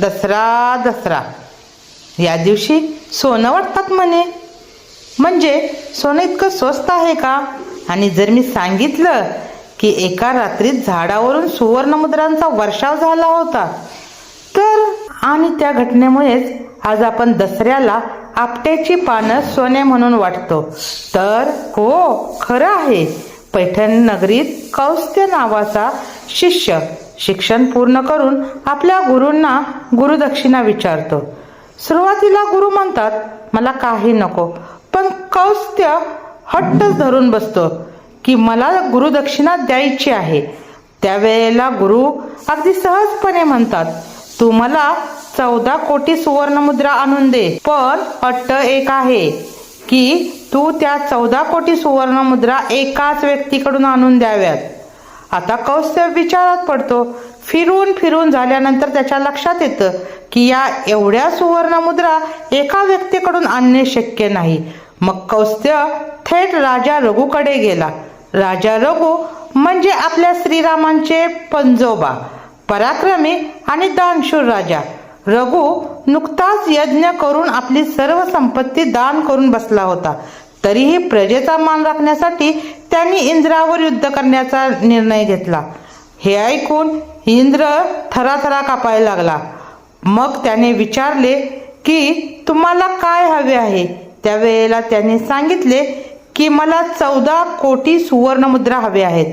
दसरा दसरा. या दिवशी सोनं वाटतात म्हणे. म्हणजे सोनं इतकं स्वस्त आहे का? आणि जर मी सांगितलं की एका रात्रीत झाडावरून सुवर्णमुद्रांचा वर्षाव झाला होता तर आणि त्या घटनेमुळेच आज आपण दसऱ्याला आपट्याची पानं सोने म्हणून वाटतो. तर हो खरं आहे. पैठण नगरीत कौस्त्य नावाचा शिष्य शिक्षण पूर्ण करून आपल्या गुरूंना गुरुदक्षिणा विचारतो. सुरुवातीला गुरु म्हणतात मला काही नको पण कौस्त्य हट्टच धरून बसतो की मला गुरुदक्षिणा द्यायची आहे. त्यावेळेला गुरु अगदी सहजपणे म्हणतात तू मला चौदा कोटी सुवर्णमुद्रा आणून दे पण अट्ट एक आहे की तू त्या चौदा कोटी सुवर्णमुद्रा एकाच व्यक्तीकडून आणून द्याव्यात. आता कौस्तव विचारात पडतो. फिरून फिरून झाल्यानंतर त्याच्या लक्षात येतं की या एवढ्या सुवर्णमुद्रा एका व्यक्तीकडून आणणे शक्य नाही. मग कौस्त्य थेट राजा रघुकडे गेला. राजा रघु म्हणजे आपल्या श्रीरामांचे पंजोबा पराक्रमी आणि दानशूर राजा. रघु नुकताच यज्ञ करून आपली सर्व संपत्ती दान करून बसला होता. तरीही प्रजेचा मान राखण्यासाठी त्यांनी इंद्रावर युद्ध करण्याचा निर्णय घेतला. हे ऐकून इंद्र थराथरा कापायला लागला. मग त्याने विचारले की तुम्हाला काय हवे आहे? त्यावेळेला त्यांनी सांगितले की मला चौदा कोटी सुवर्णमुद्रा हवे आहेत.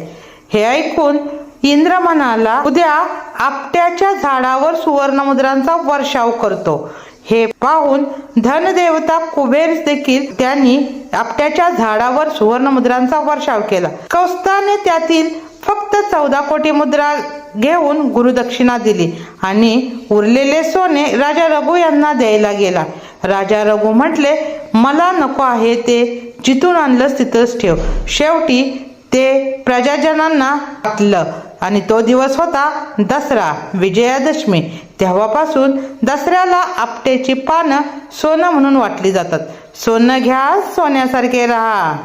हे ऐकून इंद्र म्हणाला उद्या आपट्याच्या झाडावर सुवर्णमुद्रांचा वर्षाव करतो. हे पाहून धनदेवता कुबेर देखील त्यांनी आपट्याच्या झाडावर सुवर्णमुद्रांचा वर्षाव केला. कौस्ताने त्यातील फक्त चौदा कोटी मुद्रा घेऊन गुरुदक्षिणा दिली आणि उरलेले सोने राजा रघु यांना द्यायला गेला. राजा रघु म्हटले मला नको आहे ते जिथून आणलं तिथंच ठेव. शेवटी ते प्रजाजनांना वाटलं. आणि तो दिवस होता दसरा विजयादशमी. तेव्हापासून दसऱ्याला आपटेची पानं सोनं म्हणून वाटली जातात. सोनं घ्या सोन्यासारखे राहा.